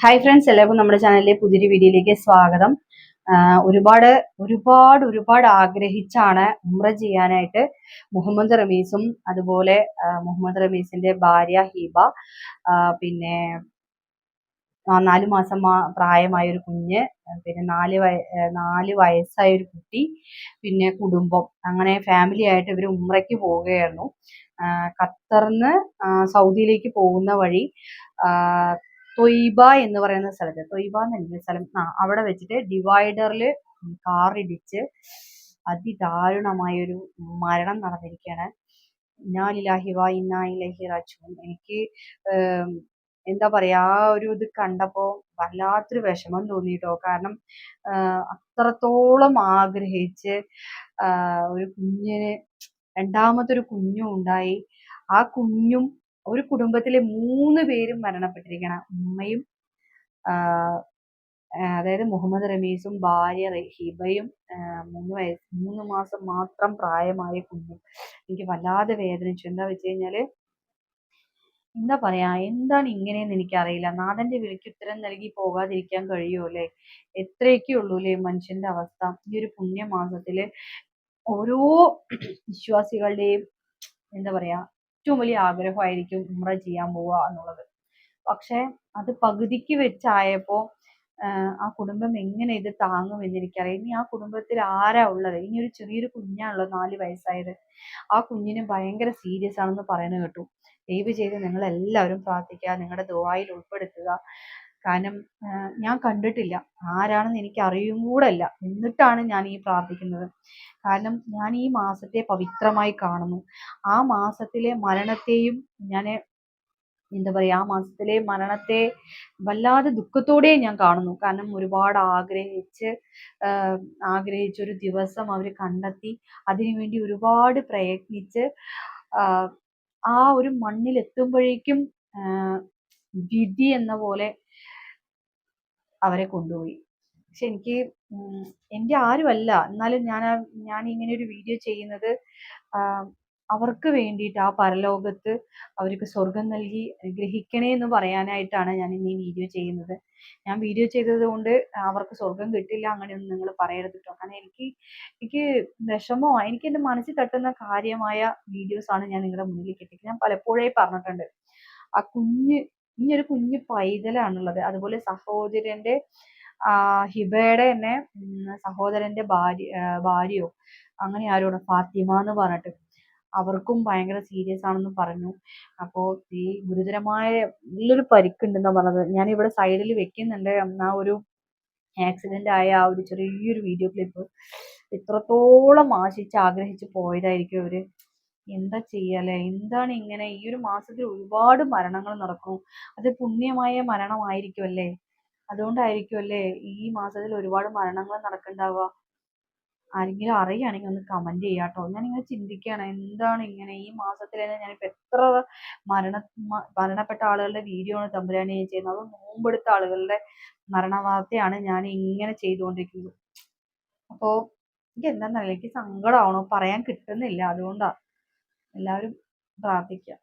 Hi friends എല്ലാവർക്കും നമ്മുടെ ചാനലിലെ പുതിയൊരു വീഡിയോയിലേക്ക് സ്വാഗതം. ഒരുപാട് ഒരുപാട് ഒരുപാട് ആഗ്രഹിച്ചാണ് ഉമ്ര ചെയ്യാനായിട്ട് മുഹമ്മദ് റമീസും അതുപോലെ മുഹമ്മദ് റമീസിന്റെ ഭാര്യ ഹീബ പിന്നെ നാലു മാസം പ്രായമായ ഒരു കുഞ്ഞ് പിന്നെ നാല് വയ നാല് വയസ്സായ ഒരു കുട്ടി പിന്നെ കുടുംബം. അങ്ങനെ ഫാമിലി ആയിട്ട് ഇവർ ഉമ്രയ്ക്ക് പോവുകയായിരുന്നു. ഖത്തറിന്ന് സൗദിയിലേക്ക് പോകുന്ന വഴി തൊയ്ബ എന്ന് പറയുന്ന സ്ഥലത്ത് തൊയ്ബ എന്നല്ലേ സ്ഥലം ആ അവിടെ വെച്ചിട്ട് ഡിവൈഡറിൽ കാറിടിച്ച് അതിദാരുണമായൊരു മരണം നടന്നിരിക്കുകയാണ്. ഇന്നാ ലില്ലാഹി വ ഇന്നാ ഇലൈഹി റാജിഊൻ. എനിക്ക് എന്താ പറയാ ആ ഒരു ഇത് കണ്ടപ്പോ വല്ലാത്തൊരു വിഷമം തോന്നിട്ടോ കാരണം അത്രത്തോളം ആഗ്രഹിച്ച് ഒരു കുഞ്ഞിന് ഒരു കുഞ്ഞും ഉണ്ടായി. ആ കുഞ്ഞും ഒരു കുടുംബത്തിലെ മൂന്ന് പേരും മരണപ്പെട്ടിരിക്കണം ഉമ്മയും അതായത് മുഹമ്മദ് റമീസും ഭാര്യ റഹീബയും ഹിബയും മൂന്ന് വയസ്സ് മൂന്ന് മാസം മാത്രം പ്രായമായ കുഞ്ഞും. എനിക്ക് വല്ലാതെ വേദനിച്ചു. എന്താ വെച്ച് കഴിഞ്ഞാൽ എന്താ പറയാ എന്താണ് ഇങ്ങനെയെന്ന് എനിക്കറിയില്ല. നാഥന്റെ വിളിക്ക് ഉത്തരം നൽകി പോകാതിരിക്കാൻ കഴിയുമോ അല്ലേ? എത്രയൊക്കെ ഉള്ളൂ മനുഷ്യന്റെ അവസ്ഥ? ഈ ഒരു പുണ്യമാസത്തിൽ ഓരോ വിശ്വാസികളുടെയും എന്താ പറയാ ഏറ്റവും വലിയ ആഗ്രഹമായിരിക്കും ഉംറ ചെയ്യാൻ പോവുക എന്നുള്ളത്. പക്ഷെ അത് പകുതിക്ക് വെച്ചായപ്പോ ആ കുടുംബം എങ്ങനെ ഇത് താങ്ങും എനിക്കറിയാം ഇനി ആ കുടുംബത്തിൽ ആരാ ഉള്ളത്? ഇനി ഒരു ചെറിയൊരു കുഞ്ഞാണല്ലോ നാല് വയസ്സായത്. ആ കുഞ്ഞിന് ഭയങ്കര സീരിയസ് ആണെന്ന് പറയുന്നത് കേട്ടു. ദയവ് ചെയ്ത് നിങ്ങൾ എല്ലാവരും പ്രാർത്ഥിക്കുക നിങ്ങളുടെ ദുആയിൽ ഉൾപ്പെടുത്തുക. കാരണം ഞാൻ കണ്ടിട്ടില്ല. ആരാണെന്ന് എനിക്ക് അറിയും കൂടല്ല. എന്നിട്ടാണ് ഞാൻ ഈ പ്രാർത്ഥിക്കുന്നത്. കാരണം ഞാൻ ഈ മാസത്തെ പവിത്രമായി കാണുന്നു. ആ മാസത്തിലെ മരണത്തെയും ഞാൻ എന്താ പറയാ ആ മാസത്തിലെ മരണത്തെ വല്ലാതെ ദുഃഖത്തോടെ ഞാൻ കാണുന്നു. കാരണം ഒരുപാട് ആഗ്രഹിച്ച് ഒരു ദിവസം അവർ കണ്ടെത്തി അതിനുവേണ്ടി ഒരുപാട് പ്രയത്നിച്ച് ആ ഒരു മണ്ണിൽ എത്തുമ്പോഴേക്കും വിധി എന്ന പോലെ അവരെ കൊണ്ടുപോയി. പക്ഷെ എനിക്ക് എന്റെ ആരുമല്ല. എന്നാലും ഞാൻ ഞാൻ ഇങ്ങനെ ഒരു വീഡിയോ ചെയ്യുന്നത് അവർക്ക് വേണ്ടിയിട്ട് ആ പരലോകത്ത് അവർക്ക് സ്വർഗം നൽകി അനുഗ്രഹിക്കണേ എന്ന് പറയാനായിട്ടാണ് ഞാൻ ഇന്ന് ഈ വീഡിയോ ചെയ്യുന്നത്. ഞാൻ വീഡിയോ ചെയ്തത് കൊണ്ട് അവർക്ക് സ്വർഗം കിട്ടില്ല അങ്ങനെയൊന്നും നിങ്ങൾ പറയരുത് കേട്ടോ കാരണം എനിക്ക് എനിക്ക് വിഷമോ എനിക്ക് എന്റെ മനസ്സിൽ തട്ടുന്ന കാര്യമായ വീഡിയോസ് ആണ് ഞാൻ നിങ്ങളുടെ മുന്നിലേക്ക് എത്തിക്കുന്നത്. ഞാൻ പലപ്പോഴേ പറഞ്ഞിട്ടുണ്ട്. ആ കുഞ്ഞ് ഇനിയൊരു കുഞ്ഞു പൈതലാണുള്ളത്. അതുപോലെ സഹോദരന്റെ ഹിബയുടെ തന്നെ സഹോദരന്റെ ഭാര്യ ഭാര്യയോ അങ്ങനെ ആരോട് ഫാത്തിമ എന്ന് പറഞ്ഞിട്ട്. അവർക്കും ഭയങ്കര സീരിയസ് ആണെന്ന് പറഞ്ഞു. അപ്പോൾ ഈ ഗുരുതരമായ നല്ലൊരു പരിക്കുണ്ടെന്നാ പറഞ്ഞത്. ഞാൻ ഇവിടെ സൈഡിൽ വെക്കുന്നുണ്ട്. ആ ഒരു ആക്സിഡന്റ് ആയ ആ ഒരു ചെറിയൊരു വീഡിയോ ക്ലിപ്പ് ഇത്രത്തോളം ആശിച്ച് ആഗ്രഹിച്ച് പോയതായിരിക്കും അവർ എന്താ ചെയ്യല്ലേ എന്താണ് ഇങ്ങനെ ഈ ഒരു മാസത്തിൽ ഒരുപാട് മരണങ്ങൾ നടക്കും. അത് പുണ്യമായ മരണമായിരിക്കും അതുകൊണ്ടായിരിക്കുമല്ലേ ഈ മാസത്തിൽ ഒരുപാട് മരണങ്ങൾ നടക്കണ്ടാവുക? ആരെങ്കിലും അറിയുകയാണെങ്കിൽ ഒന്ന് കമന്റ് ചെയ്യാട്ടോ ഞാൻ ഇങ്ങനെ ചിന്തിക്കുകയാണ് എന്താണ് ഇങ്ങനെ ഈ മാസത്തിൽ തന്നെ ഞാനിപ്പോ എത്ര മരണ മരണപ്പെട്ട ആളുകളുടെ വീഡിയോ ആണ് തമ്പുരാനെ ഞാൻ ചെയ്യുന്നത്. അത് നോമ്പെടുത്ത ആളുകളുടെ മരണവാർത്തയാണ് ഞാൻ ഇങ്ങനെ ചെയ്തുകൊണ്ടിരിക്കുന്നത്. അപ്പോ എനിക്ക് എന്താന്നറിയില്ല എനിക്ക് സങ്കടമാണോ പറയാൻ കിട്ടുന്നില്ല. അതുകൊണ്ടാ. എല്ലാവരും പ്രാർത്ഥിക്കുക